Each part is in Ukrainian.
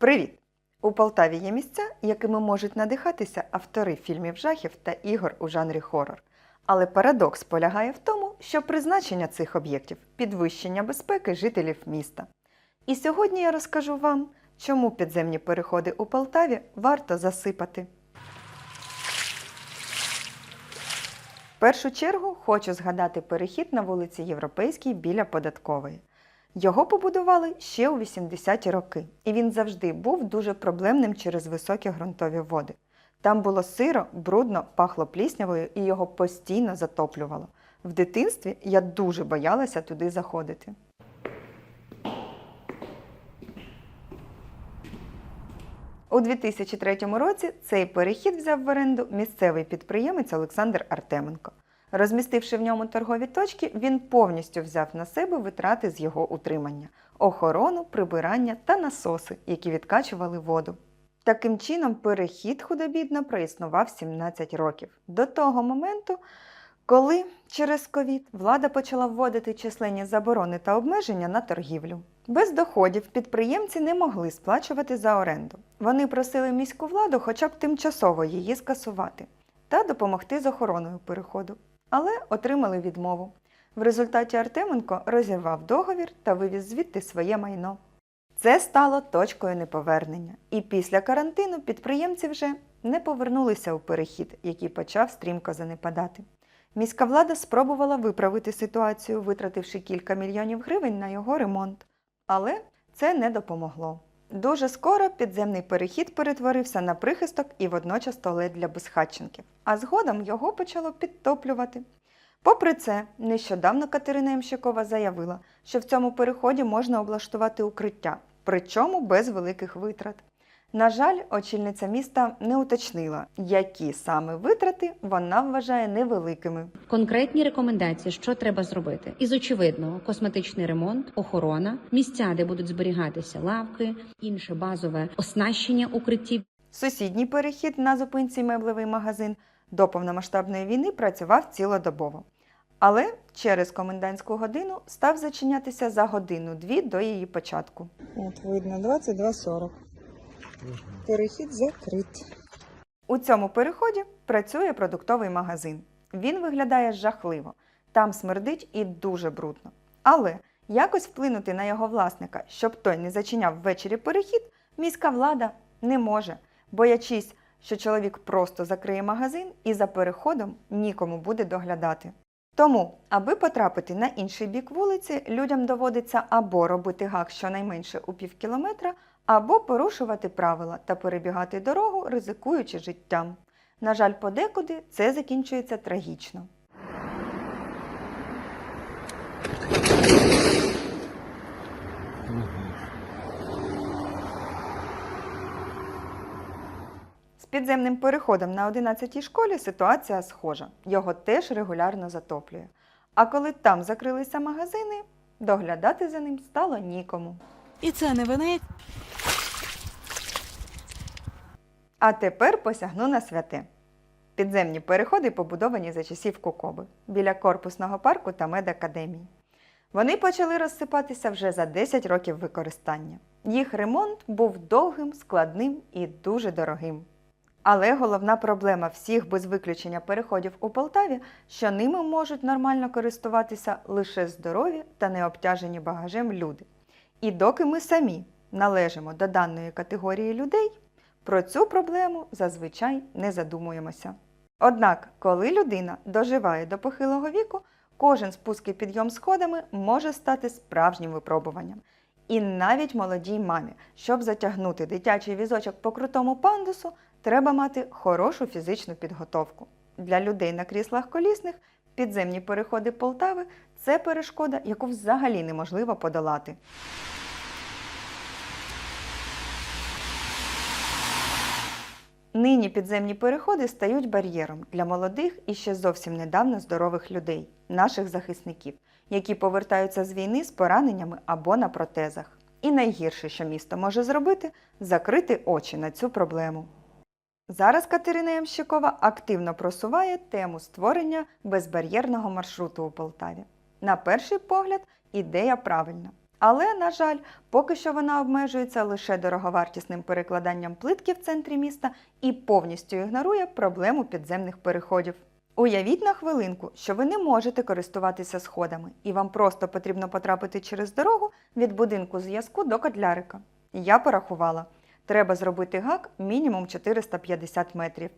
Привіт! У Полтаві є місця, якими можуть надихатися автори фільмів жахів та ігор у жанрі хорор. Але парадокс полягає в тому, що призначення цих об'єктів підвищення безпеки жителів міста. І сьогодні я розкажу вам, чому підземні переходи у Полтаві варто засипати. В першу чергу хочу згадати перехід на вулиці Європейській біля податкової. Його побудували ще у 80-ті роки, і він завжди був дуже проблемним через високі ґрунтові води. Там було сиро, брудно, пахло пліснявою і його постійно затоплювало. В дитинстві я дуже боялася туди заходити. У 2003 році цей перехід взяв в оренду місцевий підприємець Олександр Артеменко. Розмістивши в ньому торгові точки, він повністю взяв на себе витрати з його утримання, охорону, прибирання та насоси, які відкачували воду. Таким чином, перехід худобідно проіснував 17 років до того моменту, коли через ковід влада почала вводити численні заборони та обмеження на торгівлю. Без доходів підприємці не могли сплачувати за оренду. Вони просили міську владу хоча б тимчасово її скасувати та допомогти з охороною переходу, але отримали відмову. В результаті Артеменко розірвав договір та вивіз звідти своє майно. Це стало точкою неповернення, і після карантину підприємці вже не повернулися у перехід, який почав стрімко занепадати. Міська влада спробувала виправити ситуацію, витративши кілька мільйонів гривень на його ремонт. Але це не допомогло. Дуже скоро підземний перехід перетворився на прихисток і водночас туалет для безхатченків, а згодом його почало підтоплювати. Попри це, нещодавно Катерина Ямщикова заявила, що в цьому переході можна облаштувати укриття, причому без великих витрат. На жаль, очільниця міста не уточнила, які саме витрати вона вважає невеликими. Конкретні рекомендації, що треба зробити, із очевидного косметичний ремонт, охорона, місця, де будуть зберігатися лавки, інше базове оснащення укриттів. Сусідній перехід на зупинці меблевий магазин до повномасштабної війни працював цілодобово. Але через комендантську годину став зачинятися за годину-дві до її початку. От видно 22.40. Перехід закрит. У цьому переході працює продуктовий магазин. Він виглядає жахливо, там смердить і дуже брудно. Але якось вплинути на його власника, щоб той не зачиняв ввечері перехід, міська влада не може, боячись, що чоловік просто закриє магазин і за переходом нікому буде доглядати. Тому, аби потрапити на інший бік вулиці, людям доводиться або робити гак щонайменше у пів кілометра, або порушувати правила та перебігати дорогу, ризикуючи життям. На жаль, подекуди це закінчується трагічно. З підземним переходом на 11-й школі ситуація схожа. Його теж регулярно затоплює. А коли там закрилися магазини, доглядати за ним стало нікому. І це не винить. А тепер посягну на святе. Підземні переходи побудовані за часів Кокоби біля корпусного парку та медакадемії. Вони почали розсипатися вже за 10 років використання. Їх ремонт був довгим, складним і дуже дорогим. Але головна проблема всіх без виключення переходів у Полтаві, що ними можуть нормально користуватися лише здорові та необтяжені багажем люди. І доки ми самі належимо до даної категорії людей, про цю проблему зазвичай не задумуємося. Однак, коли людина доживає до похилого віку, кожен спуск і підйом сходами може стати справжнім випробуванням. І навіть молодій мамі, щоб затягнути дитячий візочок по крутому пандусу, треба мати хорошу фізичну підготовку. Для людей на кріслах колісних підземні переходи Полтави це перешкода, яку взагалі неможливо подолати. Нині підземні переходи стають бар'єром для молодих і ще зовсім недавно здорових людей, наших захисників, які повертаються з війни з пораненнями або на протезах. І найгірше, що місто може зробити, закрити очі на цю проблему. Зараз Катерина Ямщикова активно просуває тему створення безбар'єрного маршруту у Полтаві. На перший погляд, ідея правильна. Але, на жаль, поки що вона обмежується лише дороговартісним перекладанням плитки в центрі міста і повністю ігнорує проблему підземних переходів. Уявіть на хвилинку, що ви не можете користуватися сходами, і вам просто потрібно потрапити через дорогу від будинку зв'язку до котлярика. Я порахувала. Треба зробити гак мінімум 450 метрів.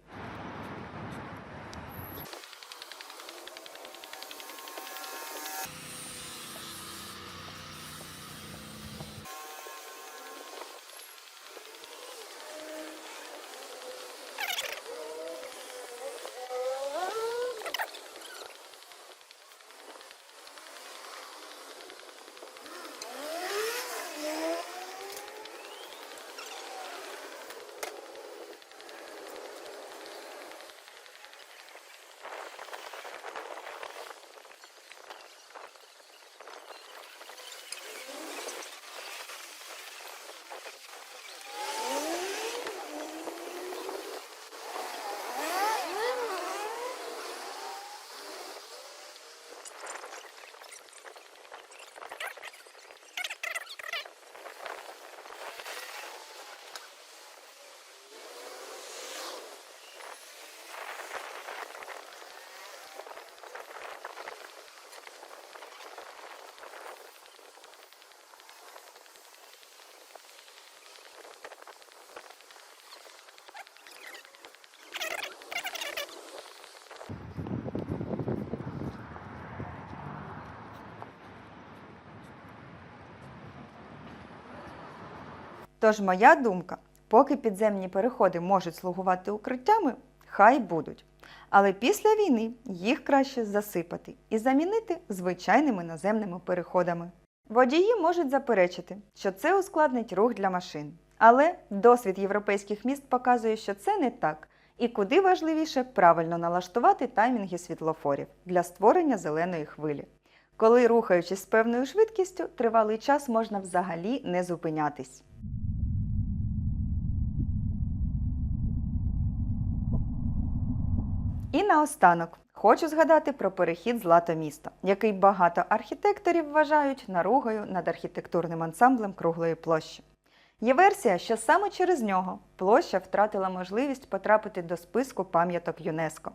Тож моя думка, поки підземні переходи можуть слугувати укриттями, хай будуть. Але після війни їх краще засипати і замінити звичайними наземними переходами. Водії можуть заперечити, що це ускладнить рух для машин. Але досвід європейських міст показує, що це не так, і куди важливіше правильно налаштувати таймінги світлофорів для створення зеленої хвилі. Коли рухаючись з певною швидкістю, тривалий час можна взагалі не зупинятись. І наостанок хочу згадати про перехід Злато місто, який багато архітекторів вважають наругою над архітектурним ансамблем круглої площі. Є версія, що саме через нього площа втратила можливість потрапити до списку пам'яток ЮНЕСКО.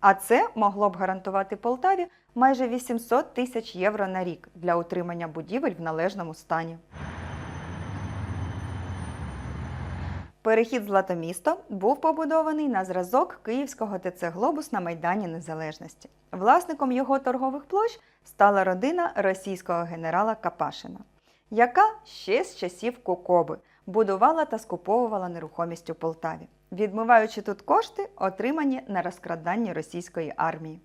А це могло б гарантувати Полтаві майже 800 тисяч євро на рік для утримання будівель в належному стані. Перехід Златомісто був побудований на зразок київського ТЦ Глобус на Майдані Незалежності. Власником його торгових площ стала родина російського генерала Капашина, яка ще з часів Кокоби будувала та скуповувала нерухомість у Полтаві, відмиваючи тут кошти, отримані на розкраданні російської армії.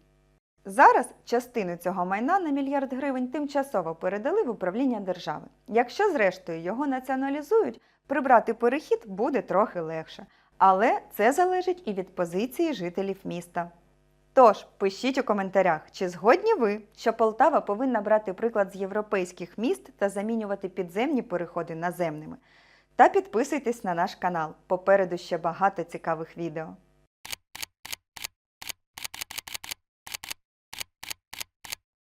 Зараз частину цього майна на мільярд гривень тимчасово передали в управління держави. Якщо, зрештою, його націоналізують, прибрати перехід буде трохи легше. Але це залежить і від позиції жителів міста. Тож пишіть у коментарях, чи згодні ви, що Полтава повинна брати приклад з європейських міст та замінювати підземні переходи наземними. Та підписуйтесь на наш канал. Попереду ще багато цікавих відео.